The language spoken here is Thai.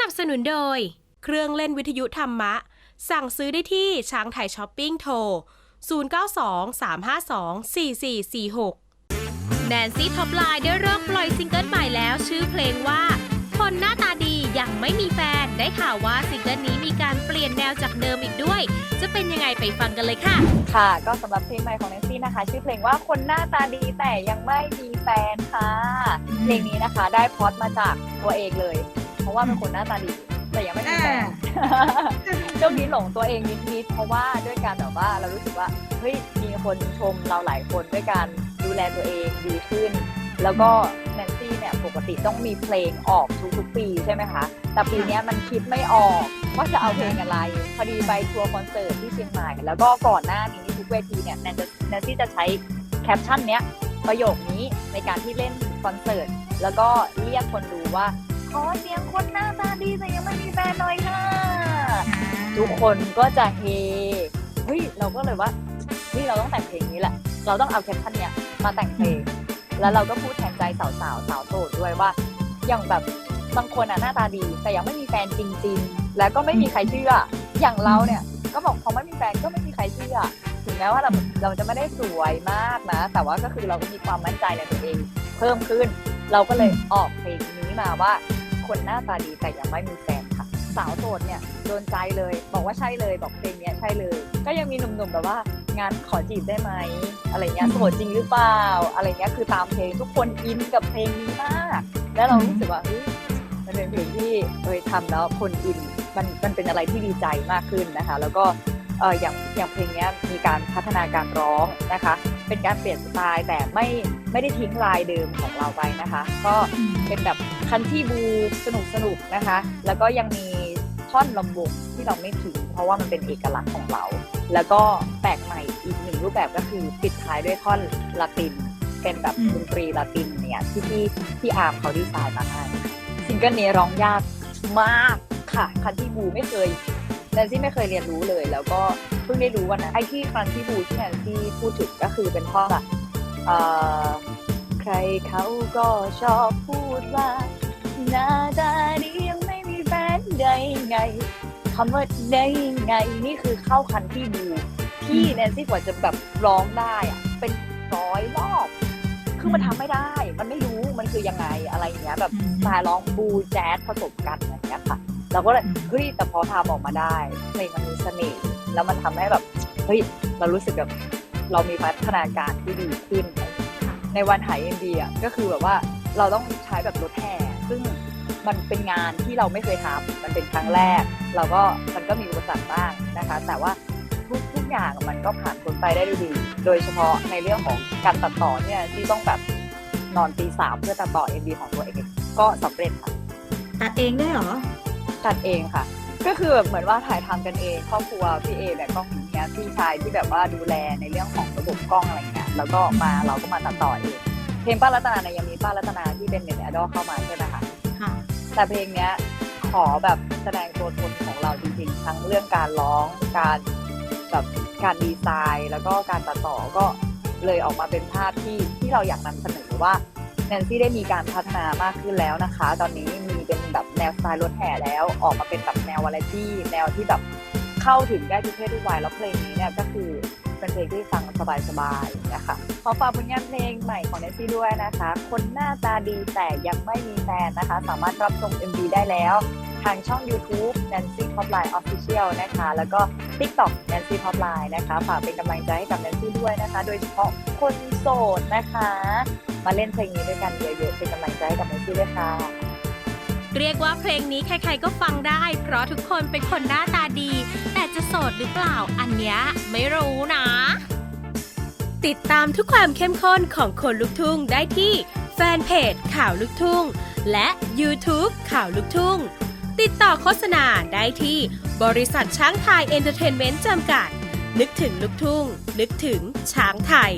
นับสนุนโดย เครื่องเล่นวิทยุธรรมะ สั่งซื้อได้ที่ช้างไทยช้อปปิ้งโทร 0923524446 แนนซี่ท็อปไลน์ได้เริ่มปล่อยซิงเกิลใหม่แล้ว ชื่อเพลงว่า คนหน้าตาดียังไม่มีแฟน ได้ข่าวว่าซิงเกิลนี้มีการเปลี่ยนแนวจากเดิมอีกด้วย จะเป็นยังไงไปฟังกันเลยค่ะ ค่ะ ก็สำหรับเพลงใหม่ของแนนซี่นะคะ ชื่อเพลงว่าคนหน้าตาดีแต่ยังไม่มีแฟนค่ะเพลงนี้นะคะ ได้พล็อดมาจากตัวเองเลยเพ ราะว่าเป็นคนหน้าตาดีแต่ยังไม่มีแฟนช่วงนี้หลงตัวเองนิดๆเพราะว่าด้วยการแบบว่าเรารู้สึกว่าเฮ้ยมีคนชมเราหลายคนด้วยการดูแลตัวเองดีขึ้น แล้วก็แนนซี่เนี่ยปกติต้องมีเพลงออกทุกๆปีใช่ไหมคะ แต่ปีเนี้ยมันคิดไม่ออกว่าจะเอาเพลงอะไร พอดีไปทัวร์คอนเสิร์ตที่เชียงใหม่แล้วก็ก่อนหน้านี้ทุกเวทีเนี่ยแนนจะแนนซี่จะใช้แคปชั่นเนี้ยประโยคนี้ในการที่เล่นคอนเสิร์ตแล้วก็เรียกคนดูว่า ขอเสียงคนหน้าตาดีแต่ยังไม่มีแฟนหน่อยค่ะ ทุกคนก็จะเฮเฮ้ยเราก็เลยว่าเฮ้ยเราต้องแต่งเพลงนี้แหละ เราต้องเอาแคปชั่นเนี้ยมาแต่งเพลงแล้วเราก็พูดแทนใจสาวๆสาวโสดด้วยว่า อย่างแบบบางคนอะหน้าตาดี แต่ยังไม่มีแฟนจริง ๆ แล้วก็ไม่มีใครเชื่อ อย่างเราเนี่ย ก็บอกพอไม่มีแฟนก็ไม่มีใครเชื่อ ถึงแม้ว่าเราเราจะไม่ได้สวยมากนะ แต่ว่าก็คือเราก็มีความมั่นใจในตัวเอง เพิ่มขึ้น เราก็เลยออกเพลงนี้มาว่า คนหน้าตาดีแต่ยังไม่มีแฟนค่ะ สาวโสดเนี่ยโดนใจเลย บอกว่าใช่เลยบอกเพลงเนี้ยใช่เลย ก็ยังมีหนุ่มๆแบบว่างานขอจีบได้ไหมอะไรเงี้ยโสดจริงหรือเปล่า อะไรเงี้ยคือตามเพลงทุกคนอินกับเพลงนี้มาก แล้วเรารู้สึกว่าเฮ้ยมันเป็นเพลงที่เอยทำแล้วคนอินมันมันเป็นอะไรที่ดีใจมากขึ้นนะคะ แล้วก็ เอออย่างอย่างเพลงนี้มีการพัฒนาการร้องนะคะ เป็นการเปลี่ยนสไตล์แต่ไม่ไม่ได้ทิ้งลายเดิมของเราไปนะคะ ก็เป็นแบบคันที่บูสนุกสนุกๆนะคะ แล้วก็ยังมีท่อนลำวงที่เราไม่ทิ้งเพราะว่ามันเป็นเอกลักษณ์ของเรา แล้วก็แปลกใหม่อีกหนึ่งรูปแบบก็คือปิดท้ายด้วยท่อนลาติน เป็นแบบดนตรีลาตินเนี่ยที่พี่พี่อาร์มเขาดีไซน์มาให้ซิงเกิลนี้ร้องยากมากค่ะคันที่บูไม่เคย แนนซี่ไม่เคยเรียนรู้เลย แล้วก็เพิ่งได้รู้วันนั้นไอ้ที่คันที่บูที่แนนซี่พูดถึงก็คือเป็นท่อนอะใครเขาก็ชอบพูดว่าหน้าตาดียังไม่มีแฟนได้ไงคำว่าได้ไงนี่คือเข้าคันที่บูที่แนนซี่กว่าจะแบบร้องได้อะเป็นร้อยรอบคือมันทำไม่ได้ มันไม่รู้ มันคือยังไงอะไรเงี้ย แบบมสไตล์ร้องบูแจ๊สผสมกันอะไรอย่างเงี้ยค่ะ เราก็เลยเฮ้ยแต่พอทำออกมาได้เพลงมันมีเสน่ห์แล้วมันทำให้แบบเฮ้ยเรารู้สึกแบบเรามีพัฒนาการที่ดีขึ้น ในวันหายเอ็นดีอะก็คือแบบว่าเราต้องใช้แบบรถแห่ซึ่งมันเป็นงานที่เราไม่เคยทำมันเป็นครั้งแรก เราก็มันก็มีอุปสรรคบ้างนะคะ แต่ว่าทุกทุกอย่างมันก็ผ่านพ้นไปได้ดี โดยเฉพาะในเรื่องของการตัดต่อเนี่ยที่ต้องแบบนอนตีสามเพื่อตัดต่อ MV ของตัวเองก็สำเร็จค่ะ ตัดเองได้เหรอ ตัดเองค่ะ ก็คือแบบเหมือนว่าถ่ายทำกันเองครอบครัวพี่เอแบบกล้องอย่างเงี้ยพี่ชายที่แบบว่าดูแลในเรื่องของระบบกล้องอะไรเงี้ยแล้วก็มาเราก็มาตัดต่อเองเพลงป้ารัตนาเนี่ยยังมีป้ารัตนาที่เป็นเน็ตไอดอลเข้ามาใช่ไหมคะค่ะแต่เพลงเนี้ยขอแบบแสดงตัวตนของเราจริงๆ ทั้งเรื่องการร้องการแบบการดีไซน์ แล้วก็การตัดต่อก็เลยออกมาเป็นภาพที่ที่เราอยากนำเสนอว่า แนนซี่ได้มีการพัฒนามากขึ้นแล้วนะคะ ตอนนี้มีเป็นแบบแนวสไตล์รถแห่แล้ว ออกมาเป็นแบบแนววาไรตี้แนวที่แบบเข้าถึงได้ทุกเพศทุกวัยแล้วเพลงนี้เนี่ยก็คือเป็นเพลงที่ฟังสบายๆนะคะขอฝากผลงานเพลงใหม่ของแนนซี่ด้วยนะคะ คนหน้าตาดีแต่ยังไม่มีแฟนนะคะ สามารถรับชม MV ได้แล้วทางช่อง YouTube Nancy Popline Official นะคะ แล้วก็ TikTok Nancy Popline นะคะ ฝากเป็นกำลังใจให้กับ Nancy ด้วยนะคะ โดยเฉพาะคนโสดนะคะ มาเล่นเพลงนี้ด้วยกันเยอะๆเป็นกำลังใจให้กับ Nancy ด้วยค่ะ เรียกว่าเพลงนี้ใครๆก็ฟังได้ เพราะทุกคนเป็นคนหน้าตาดี แต่จะโสดหรือเปล่าอันเนี้ยไม่รู้นะ ติดตามทุกความเข้มข้นของคนลุกทุ่งได้ที่แฟนเพจข่าวลุกทุ่ง และ YouTube ข่าวลุกทุ่ง ติดต่อโฆษณาได้ที่บริษัทช้างไทยเอนเตอร์เทนเมนต์จำกัด นึกถึงลุกทุ่ง นึกถึงช้างไทย